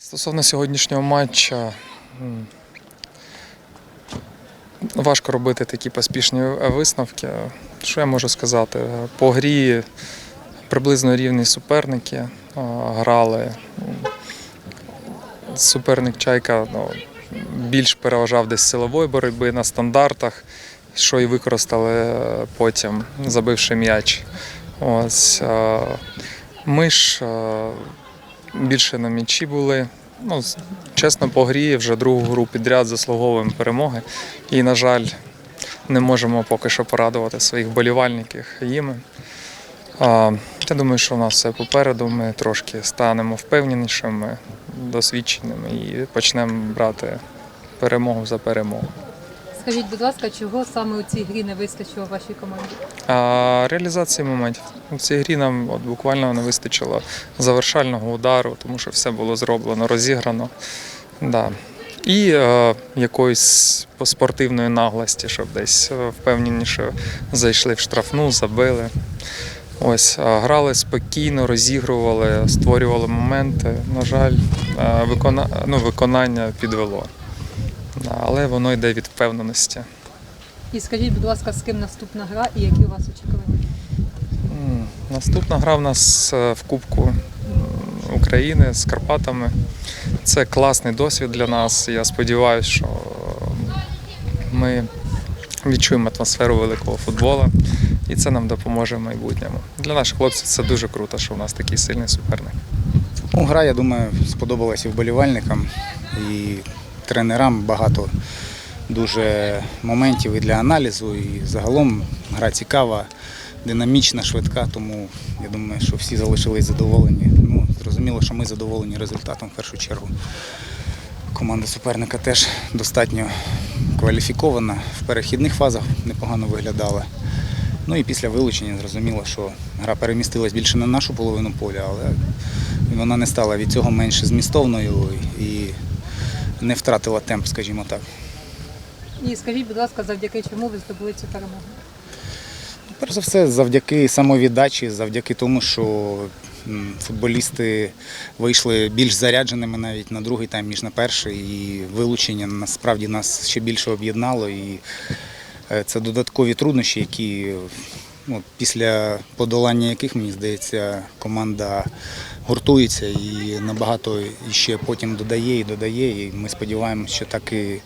Стосовно сьогоднішнього матча, важко робити такі поспішні висновки. Що я можу сказати? По грі приблизно рівні суперники грали. Суперник Чайка ну, більш переважав десь силової боротьби на стандартах, що і використали е, потім, забивши м'яч. Ось, ми ж більше на м'ячі були. Ну, чесно, по грі вже другу гру підряд заслуговуємо перемоги. І, на жаль, не можемо поки що порадувати своїх болівальників їми. А, я думаю, що у нас все попереду. Ми трошки станемо впевненішими, досвідченими і почнемо брати перемогу за перемогу. Скажіть, будь ласка, чого саме у цій грі не вистачило вашій команді? А реалізації моментів. У цій грі нам от буквально не вистачило завершального удару, тому що все було зроблено, розіграно. Да. І е, якоїсь спортивної наглості, щоб десь е, впевненіше зайшли в штрафну, забили. Ось, грали спокійно, розігрували, створювали моменти. На жаль, е, викона... ну, виконання підвело. Да, але воно йде від впевненості. І скажіть, будь ласка, з ким наступна гра і які у вас очікування? Наступна гра в нас е, в Кубку України з Карпатами. Це класний досвід для нас. Я сподіваюся, що ми відчуємо атмосферу великого футболу, і це нам допоможе в майбутньому. Для наших хлопців це дуже круто, що в нас такий сильний суперник. Ну, гра, я думаю, сподобалась і вболівальникам, і тренерам багато дуже моментів і для аналізу. І загалом гра цікава, динамічна, швидка, тому я думаю, що всі залишились задоволені. Ну, зрозуміло, що ми задоволені результатом в першу чергу. Команда суперника теж достатньо кваліфікована. В перехідних фазах непогано виглядала. Ну і після вилучення зрозуміло, що гра перемістилась більше на нашу половину поля, але вона не стала від цього менше змістовною і не втратила темп, скажімо так. І скажіть, будь ласка, завдяки чому ви здобули цю перемогу? Перш за все, завдяки самовіддачі, завдяки тому, що футболісти вийшли більш зарядженими навіть на другий тайм, ніж на перший. І вилучення насправді нас ще більше об'єднало. І е, це додаткові труднощі, які ну, після подолання яких, мені здається, команда гуртується і набагато ще потім додає і додає. І ми сподіваємося, що так і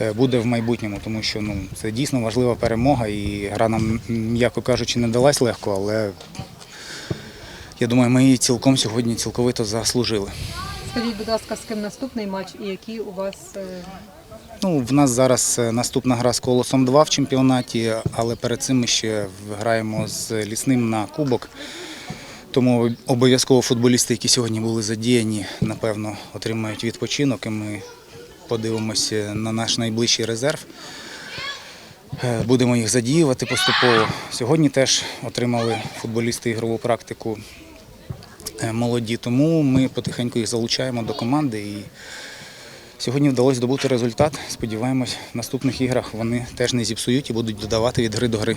е, буде в майбутньому, тому що ну, це дійсно важлива перемога і гра нам, м'яко кажучи, не далась легко, але я думаю, ми її цілком сьогодні цілковито заслужили. Скажіть, будь ласка, з ким наступний матч і які у вас е, Ну, в нас зараз е, наступна гра з Колосом 2 в чемпіонаті, але перед цим ми ще граємо з лісним на кубок. Тому обов'язково футболісти, які сьогодні були задіяні, напевно, отримають відпочинок, і ми подивимося на наш найближчий резерв. Е, Будемо їх задіювати поступово. Сьогодні теж отримали футболісти ігрову практику е, молоді, тому ми потихеньку їх залучаємо до команди. І Сьогодні вдалося здобути результат. Сподіваємось, в наступних іграх вони теж не зіпсують і будуть додавати від гри до гри.